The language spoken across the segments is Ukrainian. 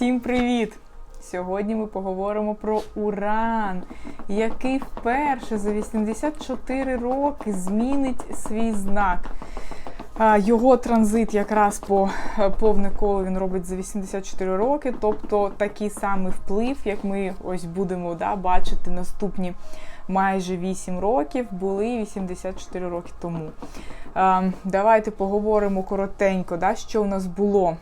Всім привіт! Сьогодні ми поговоримо про Уран, який вперше за 84 роки змінить свій знак. Його транзит якраз по повне коло він робить за 84 роки, тобто такий самий вплив, як ми ось будемо да, бачити наступні майже 8 років, були 84 роки тому. Давайте поговоримо коротенько, да, що у нас було.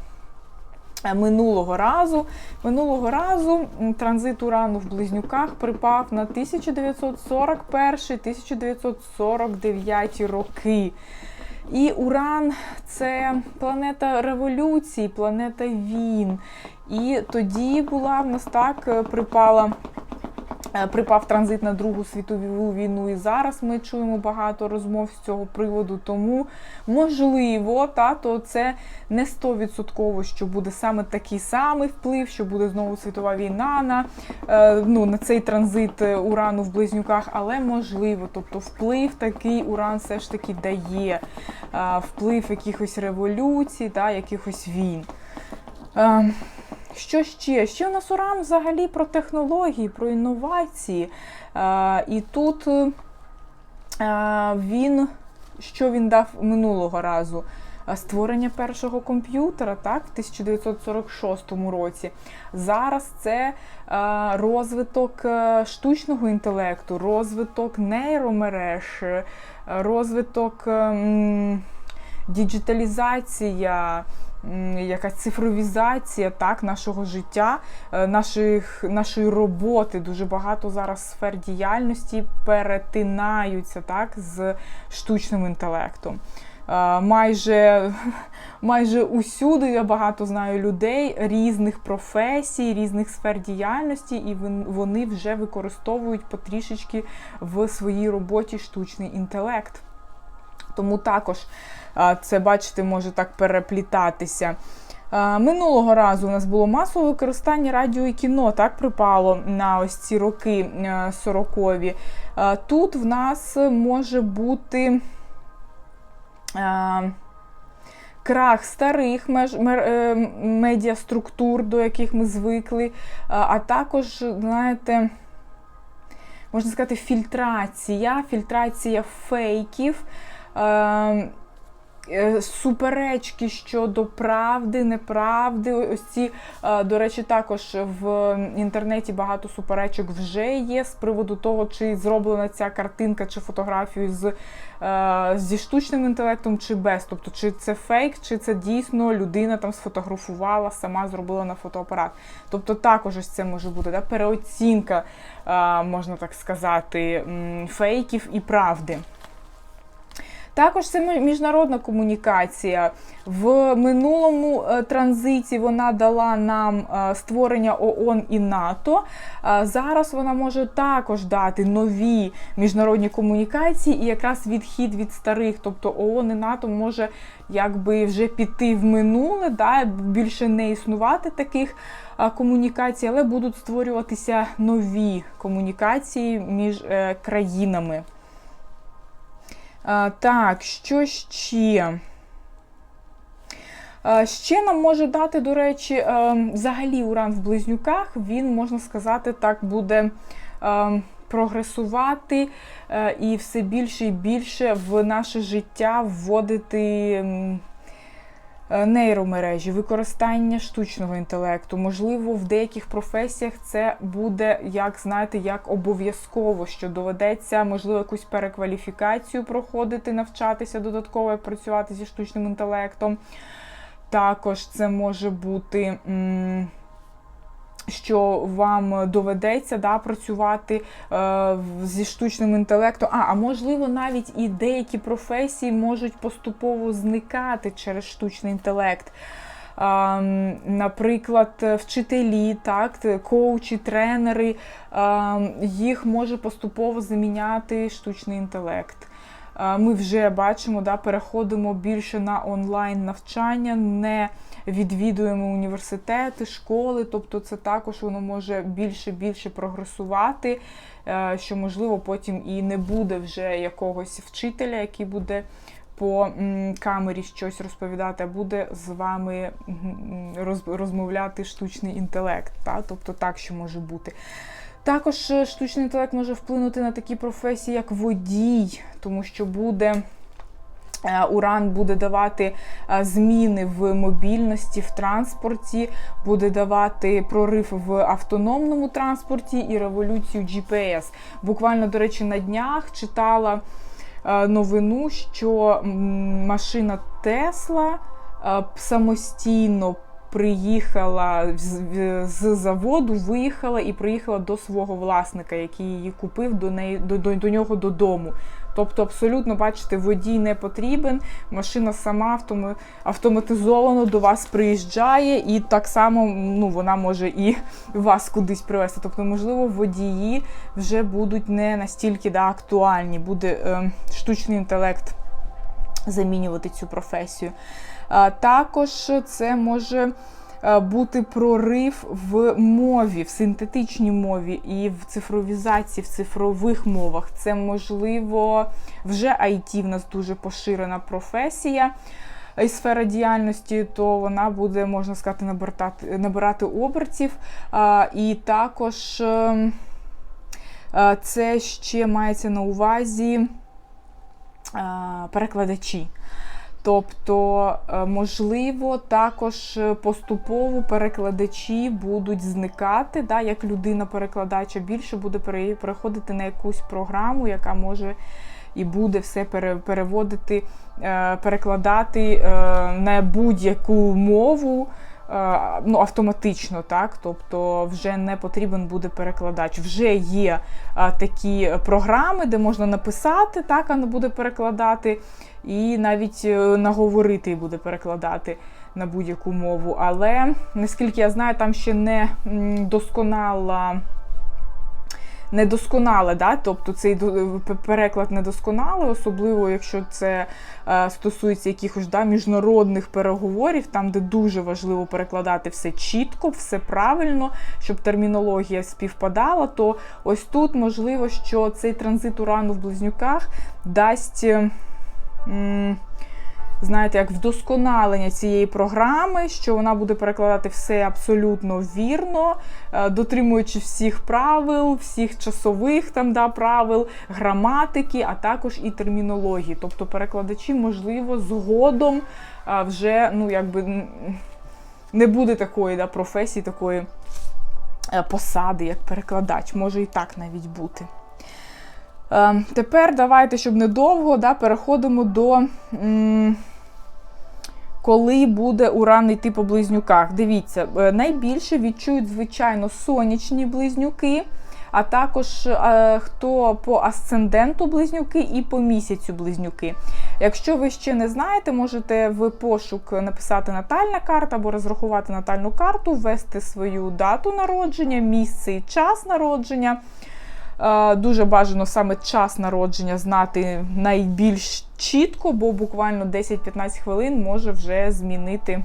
Е, Минулого разу минулого разу транзит урану в близнюках припав на 1941-1949 роки. І Уран це планета революції, планета війн. І тоді була в нас так е, припала. Е, Припав транзит на Другу світову війну, і зараз ми чуємо багато розмов з цього приводу. Тому можливо, та то це не 100%, що буде саме такий самий вплив, що буде знову світова війна на е, ну, на цей транзит е, урану в близнюках, але можливо, тобто вплив такий уран все ж таки дає вплив якихось революцій, та якихось війн. Що ще? Ще у нас уран взагалі про технології, про інновації. І тут е, він, що він дав минулого разу? Створення першого комп'ютера так, в 1946 році. Зараз це е, розвиток е, штучного інтелекту, розвиток нейромереж, розвиток е, м, діджиталізація, якась цифровізація так, нашого життя, е, наших, нашої роботи. Дуже багато зараз сфер діяльності перетинаються так, з штучним інтелектом. Е, Майже, майже усюди я багато знаю людей різних професій, різних сфер діяльності, і вони вже використовують потрішечки в своїй роботі штучний інтелект. Тому також це, бачите, може так переплітатися. Минулого разу у нас було масове використання радіо і кіно, так припало на ось ці роки е, 40-ві. Тут в нас може бути крах старих меж, е, медіаструктур, до яких ми звикли, а також, знаєте, можна сказати, фільтрація, фільтрація фейків. Е, е, Суперечки щодо правди, неправди. Ось ці, е, до речі, також в інтернеті багато суперечок вже є з приводу того, чи зроблена ця картинка чи фотографію з, е, зі штучним інтелектом, чи без. Тобто, чи це фейк, чи це дійсно людина там сфотографувала, сама зробила на фотоапарат. Тобто, також ось це може бути да, переоцінка, можна так сказати, фейків і правди. Також це міжнародна комунікація. В минулому е, транзиті вона дала нам е, створення ООН і НАТО. Е, Зараз вона може також дати нові міжнародні комунікації і якраз відхід від старих, тобто ООН і НАТО може якби вже піти в минуле, да, більше не існувати таких комунікацій, але будуть створюватися нові комунікації між країнами. А, так, що ще? Ще нам може дати, до речі, взагалі уран в близнюках, він, можна сказати, так буде прогресувати і все більше і більше в наше життя вводити. Е, Нейромережі, використання штучного інтелекту. Можливо, в деяких професіях це буде, як знаєте, як обов'язково, що доведеться, можливо, якусь перекваліфікацію проходити, навчатися додатково і працювати зі штучним інтелектом. Також це може бути. м, що вам доведеться да, працювати е, зі штучним інтелектом. А, а можливо, навіть і деякі професії можуть поступово зникати через штучний інтелект. А, наприклад, вчителі, так, коучі, тренери, а, їх може поступово заміняти штучний інтелект. Ми вже бачимо, да, переходимо більше на онлайн навчання, не відвідуємо університети, школи, тобто це також воно може більше більше прогресувати, е, що можливо потім і не буде вже якогось вчителя, який буде по камері щось розповідати, а буде з вами розмовляти штучний інтелект. Та? Тобто так, що може бути. Також е, штучний інтелект може вплинути на такі професії, як водій, тому що буде. е, Уран буде давати е, зміни в мобільності, в транспорті, буде давати прорив в автономному транспорті і революцію GPS. Буквально, до речі, на днях читала новину, що машина Тесла самостійно приїхала з, заводу, виїхала і приїхала до свого власника, який її купив до неї до, до, до нього додому. Тобто, абсолютно, бачите, водій не потрібен, машина сама автоматизовано до вас приїжджає, і так само ну, вона може і вас кудись привезти. Тобто, можливо, водії вже будуть не настільки да, актуальні, буде е, штучний інтелект замінювати цю професію. А, Також це може бути прорив в мові, в синтетичній мові і в цифровізації, в цифрових мовах. Це можливо вже IT в нас дуже поширена професія. І сфера діяльності, то вона буде, можна сказати, набирати, набирати обертів. А, і також ем, е, це ще мається на увазі е, перекладачі. Тобто, е, можливо, також е, поступово перекладачі будуть зникати, да, як людина-перекладача більше буде пере- переходити на якусь програму, яка може і буде все пере- переводити, е, перекладати на будь-яку мову. Е, Ну, автоматично, так, тобто вже не потрібен буде перекладач. Вже є а, такі програми, де можна написати, так, воно буде перекладати, і навіть е, наговорити буде перекладати на будь-яку мову. Але наскільки я знаю, там ще не досконала. Недосконале, да? тобто цей переклад недосконалий, особливо якщо це е, стосується якихось да, міжнародних переговорів, там, де дуже важливо перекладати все чітко, все правильно, щоб термінологія співпадала, то ось тут можливо, що цей транзит урану в близнюках дасть. е, м, знаєте, як вдосконалення цієї програми, що вона буде перекладати все абсолютно вірно, е, дотримуючи всіх правил, всіх часових там да, правил, граматики, а також і термінології. Тобто перекладачі, можливо, згодом е, вже ну, якби, не буде такої да, професії, такої е, посади, як перекладач. Може і так навіть бути. Е, Тепер давайте, щоб недовго, да, переходимо до м, коли буде уран йти по близнюках. Дивіться, е, найбільше відчують, звичайно, сонячні близнюки, а також е, хто по асценденту близнюки і по місяцю близнюки. Якщо ви ще не знаєте, можете в пошук написати натальна карта або розрахувати натальну карту, ввести свою дату народження, місце і час народження. Е, Дуже бажано саме час народження знати найбільш чітко, бо буквально 10-15 хвилин може вже змінити е,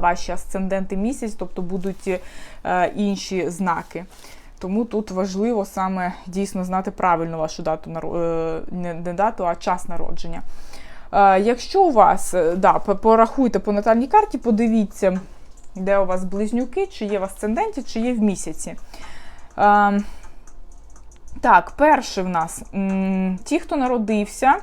ваші асценденти місяць, тобто будуть е, інші знаки. Тому тут важливо саме дійсно знати правильно вашу дату не дату, а час народження. Якщо у вас, да, порахуйте по натальній карті, подивіться, де у вас близнюки, чи є в асценденті, чи є в місяці. Е, так, перший в нас ті, хто народився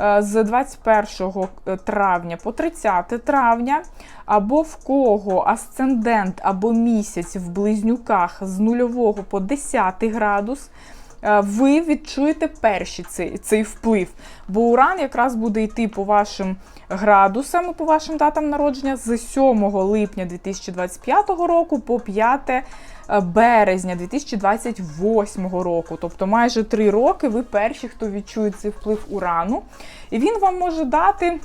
е, з 21 травня по 30 травня, або в кого асцендент або місяць в близнюках з 0 по 10 градус. Е, Ви відчуєте перший цей, цей вплив. Бо уран якраз буде йти по вашим градусам, по вашим датам народження з 7 липня 2025 року по 5 е, березня 2028 року. Тобто майже 3 роки ви перші, хто відчує цей вплив урану. І він вам може дати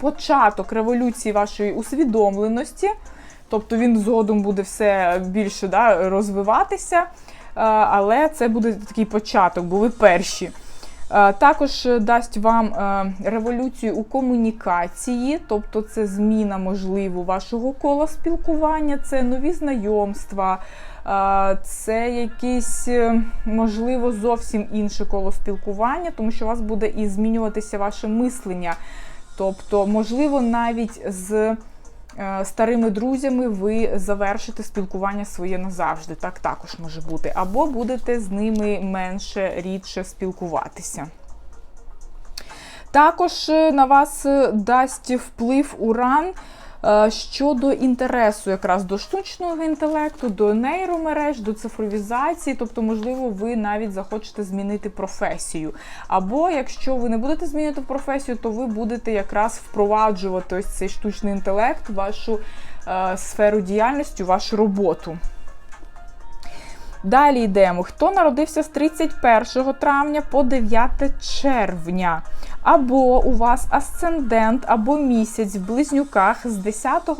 початок революції вашої усвідомленості. Тобто він згодом буде все більше да, розвиватися, але це буде такий початок, бо ви перші. Е, Також е, дасть вам е, революцію у комунікації, тобто це зміна, можливо, вашого кола спілкування, це нові знайомства, е, це якесь, е, можливо, зовсім інше коло спілкування, тому що у вас буде і змінюватися ваше мислення. Тобто, можливо, навіть з е, старими друзями ви завершите спілкування своє назавжди. Так також може бути. Або будете з ними менше, рідше спілкуватися. Також е, на вас е, дасть вплив уран е, щодо інтересу якраз до штучного інтелекту, до нейромереж, до цифровізації. Тобто, можливо, ви навіть захочете змінити професію. Або якщо ви не будете змінювати професію, то ви будете якраз впроваджувати ось цей штучний інтелект, вашу е, сферу діяльності, вашу роботу. Далі йдемо. Хто народився з 31 травня по 9 червня? Або у вас асцендент, або місяць в близнюках з 10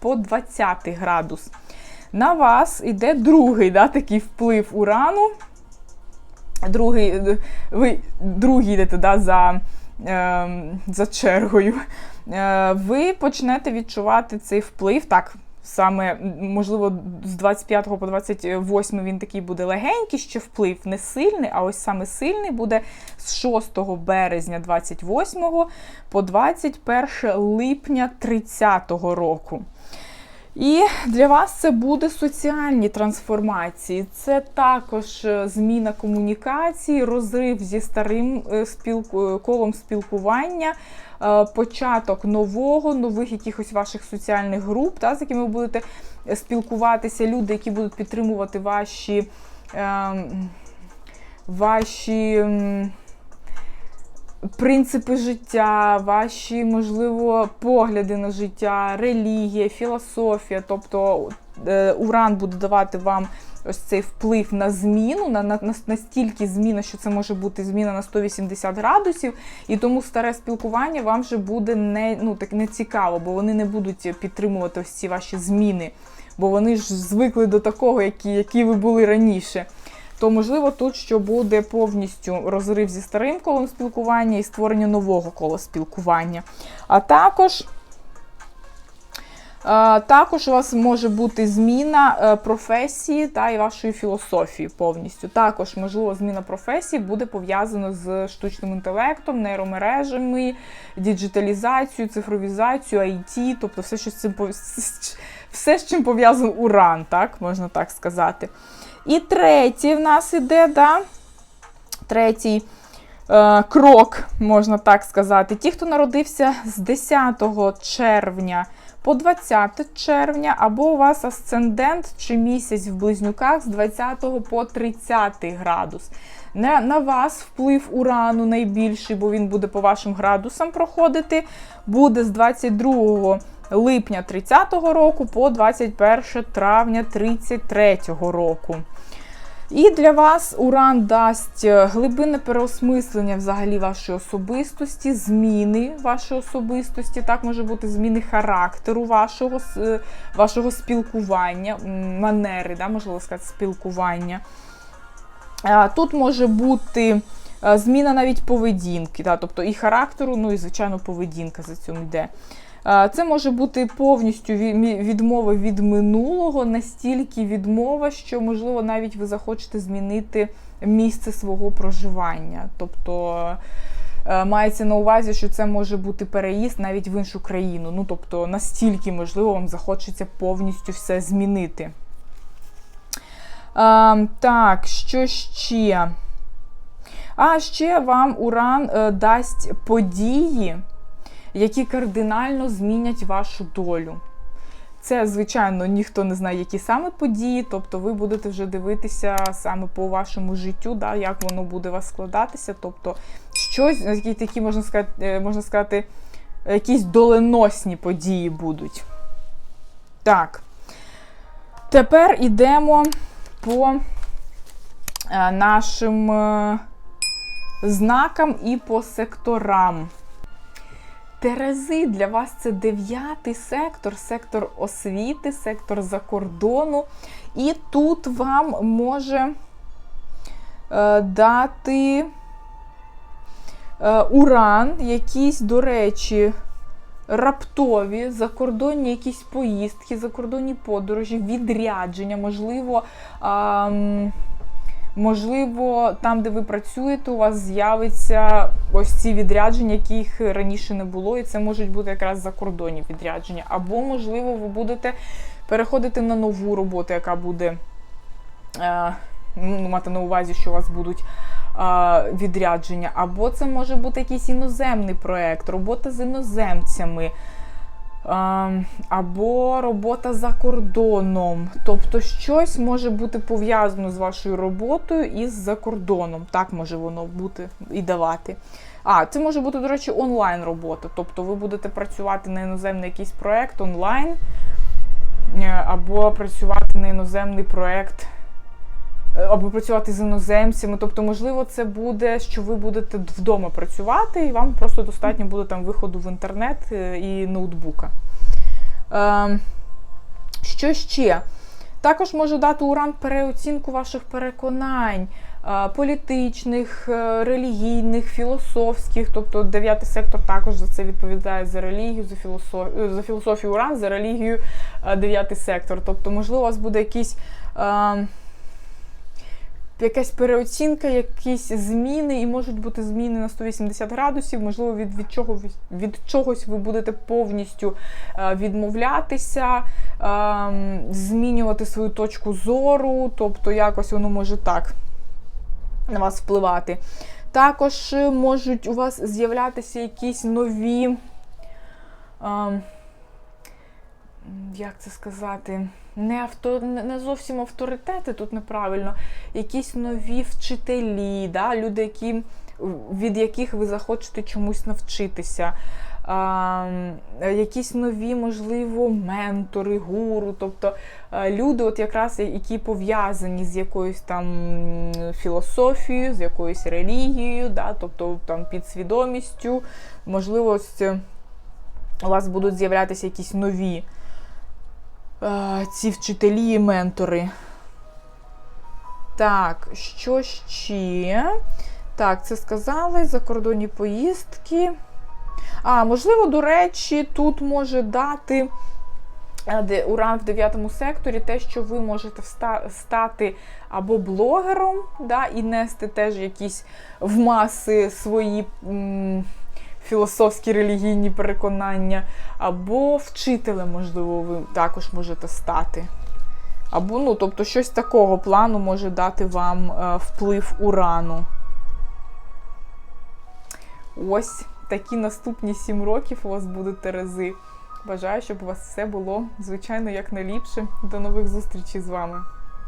по 20 градус. На вас йде другий да, такий вплив урану. Другий, ви другий йдете да, за, е, за чергою. Е, ви почнете відчувати цей вплив. Так, саме, можливо, з 25 по 28 він такий буде легенький, ще вплив не сильний, а ось саме сильний буде з 6 березня 28 по 21 липня 30 року. І для вас це буде соціальні трансформації. Це також е, зміна комунікації, розрив зі старим е, спілку- е, колом спілкування, початок нового, нових якихось ваших соціальних груп, та, з якими ви будете спілкуватися, люди, які будуть підтримувати ваші, ем, ваші принципи життя, ваші, можливо, погляди на життя, релігія, філософія. Тобто е, Уран буде давати вам ось цей вплив на зміну, на, на, на настільки зміна, що це може бути зміна на 180 градусів, і тому старе спілкування вам вже буде не, ну, так, не цікаво, бо вони не будуть підтримувати ось ці ваші зміни, бо вони ж звикли до такого, які, які ви були раніше то можливо тут що буде повністю розрив зі старим колом спілкування і створення нового кола спілкування. А також. Також у вас може бути зміна е, професії та і вашої філософії повністю. Також, можливо, зміна професії буде пов'язана з штучним інтелектом, нейромережами, діджиталізацією, цифровізацією, IT, тобто все, що з цим все, з чим пов'язаний уран, так можна так сказати. І третій в нас іде, да? третій е, крок, можна так сказати. Ті, хто народився з 10 червня по 20 червня, або у вас асцендент чи місяць в близнюках з 20 по 30 градус. На, на вас вплив урану найбільший, бо він буде по вашим градусам проходити, буде з 22 липня 30-го року по 21 травня 33-го року. І для вас уран дасть глибинне переосмислення взагалі вашої особистості, зміни вашої особистості. Так може бути зміни характеру вашого, е, вашого спілкування, манери, да, можливо сказати, спілкування. Тут може бути е, зміна навіть поведінки, да, тобто і характеру, ну і, звичайно, поведінка за цим йде. Це може бути повністю ві- відмова від минулого, настільки відмова, що, можливо, навіть ви захочете змінити місце свого проживання. Тобто е, мається на увазі, що це може бути переїзд навіть в іншу країну. Ну, тобто, настільки, можливо, вам захочеться повністю все змінити. Так, що ще? А ще вам Уран е, дасть події, які кардинально змінять вашу долю. Це, звичайно, ніхто не знає, які саме події, тобто ви будете вже дивитися саме по вашому життю, да, як воно буде у вас складатися. Тобто, щось, які такі, можна сказати, е, можна сказати, якісь доленосні події будуть. Так. Тепер йдемо по е, нашим е, знакам і по секторам. Терези для вас це дев'ятий сектор, сектор освіти, сектор закордону. І тут вам може е, дати Е, Уран, якісь, до речі, раптові закордонні якісь поїздки, закордонні подорожі, відрядження, можливо. Можливо, там, де ви працюєте, у вас з'явиться ось ці відрядження, яких раніше не було, і це можуть бути якраз закордонні відрядження. Або, можливо, ви будете переходити на нову роботу, яка буде е, ну, мати на увазі, що у вас будуть е, відрядження. Або це може бути якийсь іноземний проєкт, робота з іноземцями. Або робота за кордоном. Тобто щось може бути пов'язано з вашою роботою із за кордоном. Так може воно бути і давати. А, це може бути, до речі, онлайн робота. Тобто ви будете працювати на іноземний якийсь проєкт онлайн, е, або працювати на іноземний проєкт, або працювати з іноземцями. Тобто, можливо, це буде, що ви будете вдома працювати, і вам просто достатньо буде там виходу в інтернет е, і ноутбука. Е, що ще? Також може дати уран переоцінку ваших переконань, е, політичних, е, релігійних, філософських. Тобто дев'ятий сектор також за це відповідає за релігію, за філософію, за філософію уран, за релігію е, дев'ятий сектор. Тобто, можливо, у вас буде якийсь. Якась переоцінка, якісь зміни, і можуть бути зміни на 180 градусів. Можливо, від, від, чого, від чогось ви будете повністю е, відмовлятися, е, змінювати свою точку зору, тобто якось воно може так на вас впливати. Також е, можуть у вас з'являтися якісь нові. Е, як це сказати? Не авто, не зовсім авторитети, тут неправильно, якісь нові вчителі, да? люди, які, від яких ви захочете чомусь навчитися. Якісь нові, можливо, ментори, гуру, тобто люди, от якраз які пов'язані з якоюсь там філософією, з якоюсь релігією, да? тобто там підсвідомістю, можливо, у вас будуть з'являтися якісь нові ці вчителі і ментори. Так, що ще? Так, це сказали, закордонні поїздки. А, можливо, до речі, тут може дати уран в 9 секторі, те, що ви можете стати або блогером, да, і нести теж якісь в маси свої. М філософські релігійні переконання, або вчителем, можливо, ви також можете стати. Або, ну, тобто, щось такого плану може дати вам е, вплив урану. Ось такі наступні сім років у вас будуть терези. Бажаю, щоб у вас все було, звичайно, як найліпше. До нових зустрічей з вами.